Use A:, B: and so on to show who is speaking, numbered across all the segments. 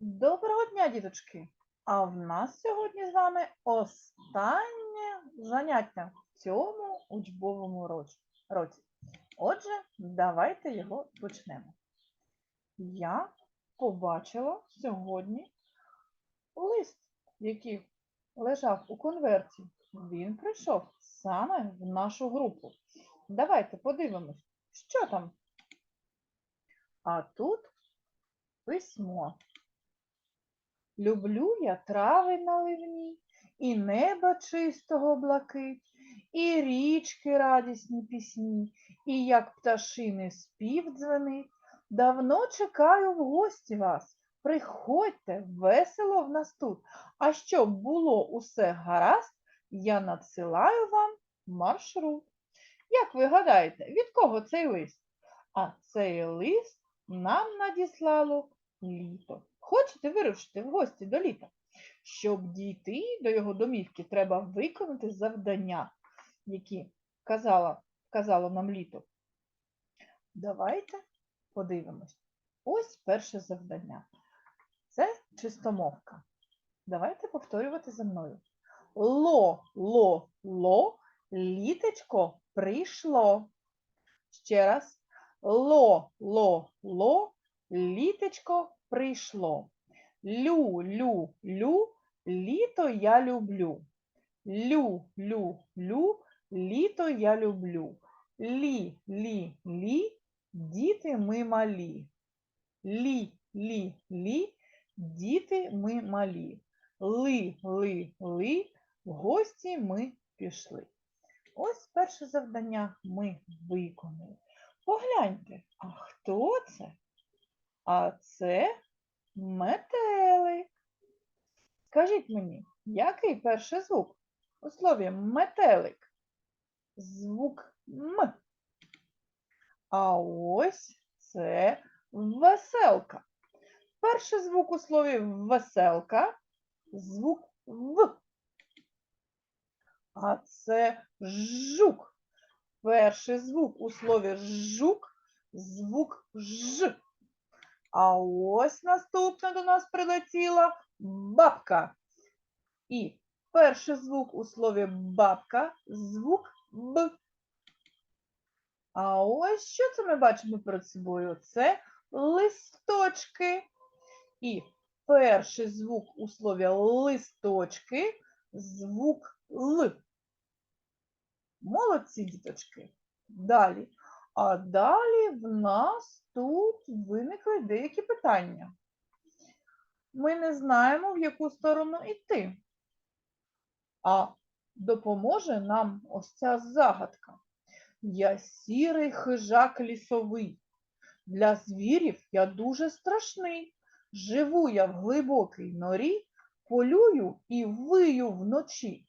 A: Доброго дня, діточки! А в нас сьогодні з вами останнє заняття в цьому учбовому році. Отже, давайте його почнемо. Я побачила сьогодні лист, який лежав у конверті. Він прийшов саме в нашу групу. Давайте подивимось, що там. А тут письмо. Люблю я трави наливні, і неба чистого блакить, і річки радісні пісні, і як пташини спів дзвенить. Давно чекаю в гості вас. Приходьте, весело в нас тут. А щоб було усе гаразд, я надсилаю вам маршрут. Як ви гадаєте, від кого цей лист? А цей лист нам надіслало літо. Хочете вирушити в гості до літа? Щоб дійти до його домівки, треба виконати завдання, які казала, казало нам літо. Давайте подивимось. Ось перше завдання. Це чистомовка. Давайте повторювати за мною. Ло, ло, ло, літечко прийшло. Ще раз. Ло, ло, ло, літечко прийшло. Лю, лю, лю, літо я люблю. Лю, лю, лю, літо я люблю. Лі, лі, лі, діти ми малі. Лі, лі, лі, діти ми малі. Ли, ли, ли, в гості ми пішли. Ось перше завдання ми виконали. Погляньте, а хто це? А це метелик. Скажіть мені, який перший звук у слові метелик? Звук М. А ось це веселка. Перший звук у слові веселка звук В. А це жук. Перший звук у слові жук звук Ж. А ось наступна до нас прилетіла бабка. І перший звук у слові бабка звук Б. А ось що це ми бачимо перед собою? Це листочки. І перший звук у слові листочки звук Л. Молодці, діточки. Далі. А далі в нас тут виникли деякі питання. Ми не знаємо, в яку сторону йти. А допоможе нам ось ця загадка. Я сірий хижак лісовий. Для звірів я дуже страшний. Живу я в глибокій норі, полюю і вию вночі.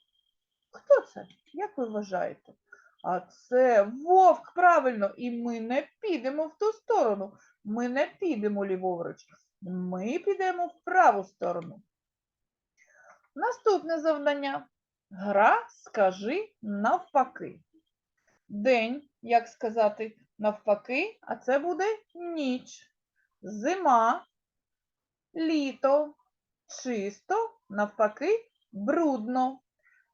A: Хто це? Як ви вважаєте? А це вовк, правильно, і ми не підемо в ту сторону. Ми не підемо ліворуч. Ми підемо в праву сторону. Наступне завдання. Гра скажи навпаки. День, як сказати, навпаки, а це буде ніч. Зима, літо, чисто, навпаки, брудно.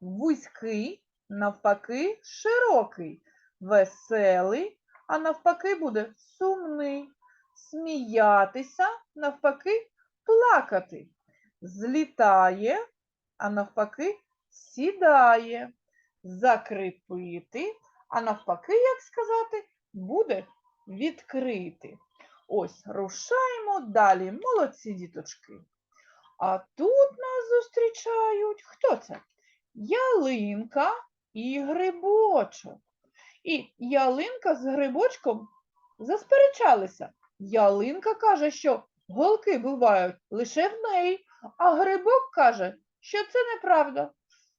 A: Вузький, навпаки, широкий, веселий, а навпаки буде сумний, сміятися, навпаки, плакати, злітає, а навпаки, сідає, закріпити, а навпаки, як сказати, буде відкрити. Ось, рушаємо далі, молодці діточки. А тут нас зустрічають. Хто це? ялинка і грибочок. І ялинка з грибочком засперечалися. Ялинка каже, що голки бувають лише в неї, а грибок каже, що це неправда.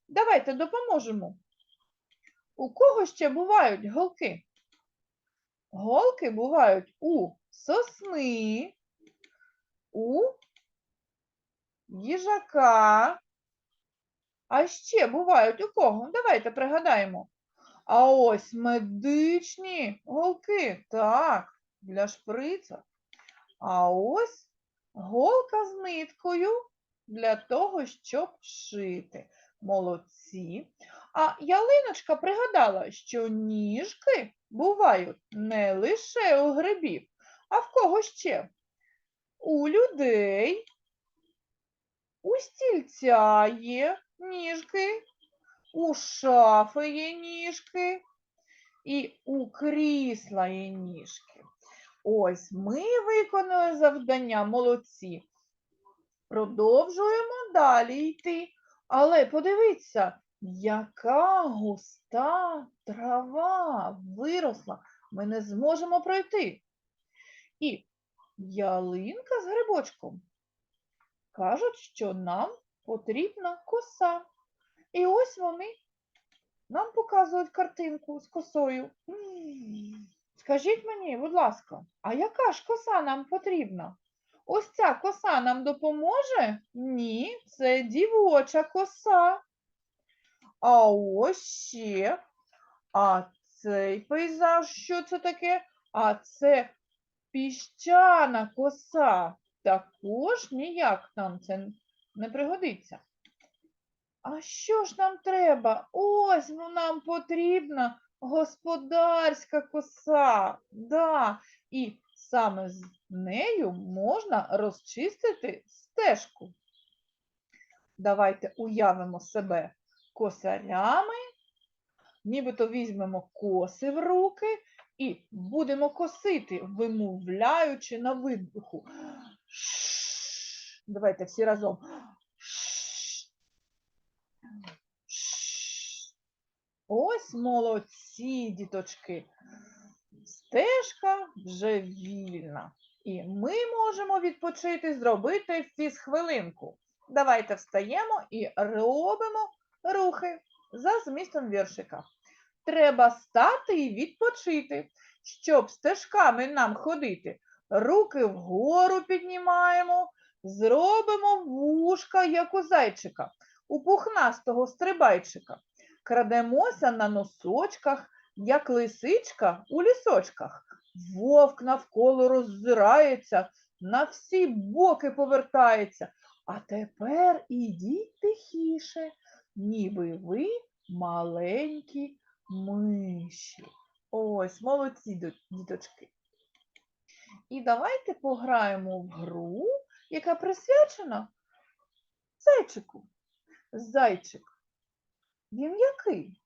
A: Давайте допоможемо. У кого ще бувають голки? Голки бувають у сосни, у їжака, а ще бувають у кого? Давайте пригадаємо. А ось медичні голки. Так, для шприца. А ось голка з ниткою для того, щоб шити. Молодці. А ялиночка пригадала, що ніжки бувають не лише у грибів, а в кого ще? У людей, у стільця є ніжки, у шафи є ніжки і у крісла є ніжки. Ось ми виконали завдання, молодці. Продовжуємо далі йти. Але подивіться, яка густа трава виросла. Ми не зможемо пройти. І ялинка з грибочком кажуть, що нам потрібна коса. І ось вони нам показують картинку з косою. Скажіть мені, будь ласка, а яка ж коса нам потрібна? Ось ця коса нам допоможе? Ні, це дівоча коса. А ось ще. А цей пейзаж, що це таке? А це піщана коса. Також ніяк нам це не пригодиться. А що ж нам треба? Ось ну, нам потрібна господарська коса. Да. І саме з нею можна розчистити стежку. Давайте уявимо себе косарями, нібито візьмемо коси в руки і будемо косити, вимовляючи на видиху. Ш. Давайте всі разом. Ось молодці, діточки. Стежка вже вільна. І ми можемо відпочити, зробити фізхвилинку. Давайте встаємо і робимо рухи за змістом віршика. Треба стати і відпочити, щоб стежками нам ходити. Руки вгору піднімаємо, зробимо вушка, як у зайчика, у пухнастого стрибайчика. Крадемося на носочках, як лисичка у лісочках. Вовк навколо роззирається, на всі боки повертається. А тепер ідіть тихіше, ніби ви маленькі миші. Ось, молодці, діточки. І давайте пограємо в гру, яка присвячена зайчику. Зайчик. Він який?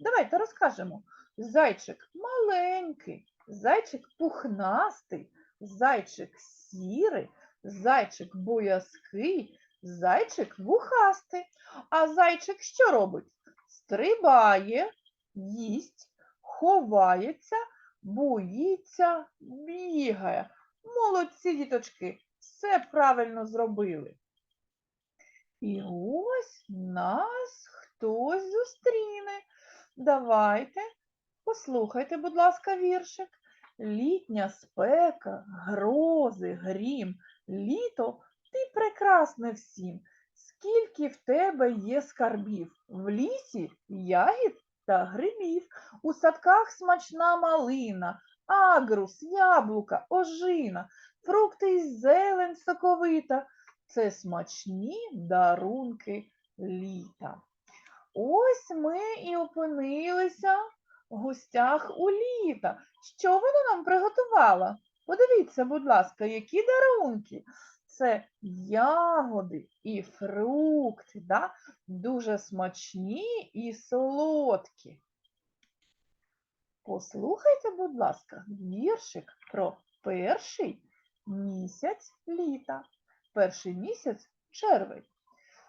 A: Давайте розкажемо. Зайчик маленький, зайчик пухнастий, зайчик сірий, зайчик боязкий, зайчик вухастий. А зайчик що робить? Стрибає, їсть, ховається, боїться, бігає. Молодці, діточки, все правильно зробили. І ось нас хтось зустріне. Давайте, послухайте, будь ласка, віршик. Літня спека, грози, грім, літо, ти прекрасне всім. Скільки в тебе є скарбів, в лісі ягід та грибів, у садках смачна малина, агрус, яблука, ожина, фрукти й зелень соковита. Це смачні дарунки літа. Ось ми і опинилися в гостях у літа. Що вона нам приготувала? Подивіться, будь ласка, які дарунки. Це ягоди і фрукти, да? дуже смачні і солодкі. Послухайте, будь ласка, віршик про перший місяць літа. Перший місяць червень.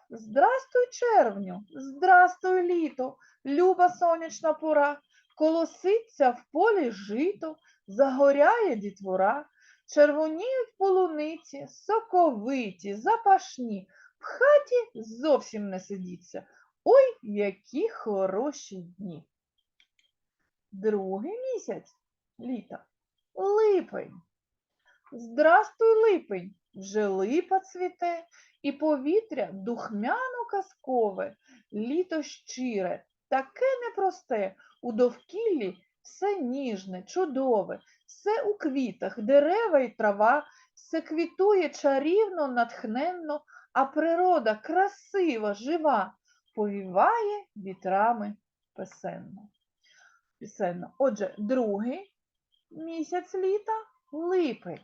A: Здрастуй, червню, здрастуй, літо, люба сонячна пора, колоситься в полі жито, загоряє дітвора, червоніють полуниці, соковиті, запашні, в хаті зовсім не сидіться. Ой, які хороші дні. Другий місяць літа липень. Здрастуй, липень, вже липа цвіте, і повітря духмяно казкове, літо щире, таке непросте, у довкіллі все ніжне, чудове, все у квітах, дерева і трава, все квітує чарівно, натхненно, а природа красива, жива, повіває вітрами песенно. Пісенно. Отже, другий місяць літа липень.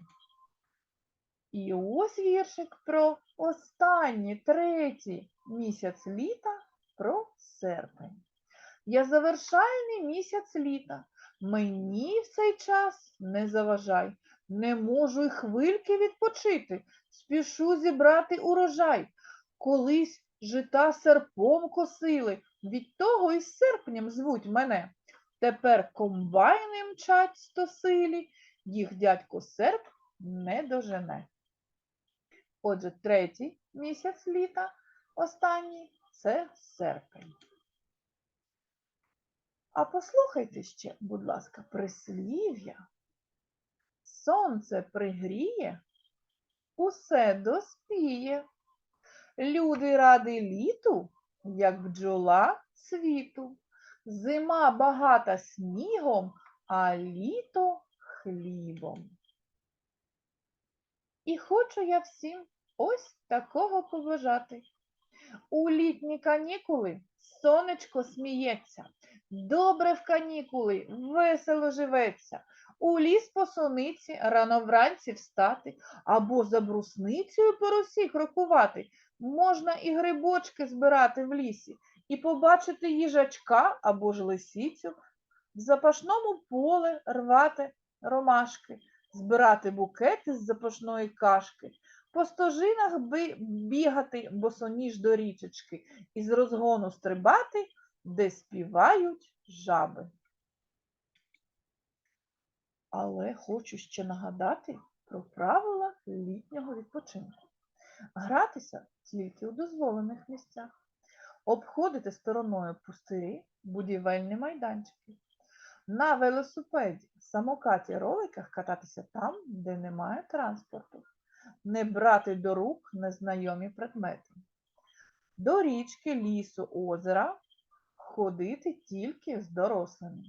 A: І ось віршик про останній, третій місяць літа про серпень. Я завершальний місяць літа. Мені в цей час не заважай. Не можу й хвильки відпочити. Спішу зібрати урожай. Колись жита серпом косили, від того і серпнем звуть мене. Тепер комбайни мчать стосилі, їх дядько серп не дожене. Отже, третій місяць літа, останній це серпень. А послухайте ще, будь ласка, прислів'я. Сонце пригріє, усе доспіє. Люди ради літу, як бджола світу. Зима багата снігом, а літо хлібом. І хочу я всім ось такого побажати. У літні канікули сонечко сміється, добре в канікули, весело живеться. У ліс по суниці рано вранці встати, або за брусницею по росі крокувати. Можна і грибочки збирати в лісі, і побачити їжачка або ж лисицю, в запашному поле рвати ромашки, збирати букети з запашної кашки, по стожинах бігати босоніж до річечки і з розгону стрибати, де співають жаби. Але хочу ще нагадати про правила літнього відпочинку. Гратися тільки у дозволених місцях, обходити стороною пустирі, будівельні майданчики. На велосипеді, самокаті, роликах кататися там, де немає транспорту. Не брати до рук незнайомі предмети. До річки, лісу, озера ходити тільки з дорослими.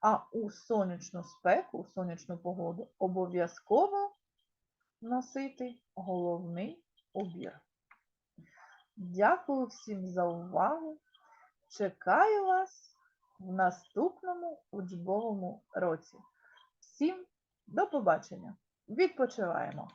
A: А у сонячну спеку, у сонячну погоду обов'язково носити головний убір. Дякую всім за увагу. Чекаю вас в наступному учбовому році. Всім до побачення. Відпочиваємо!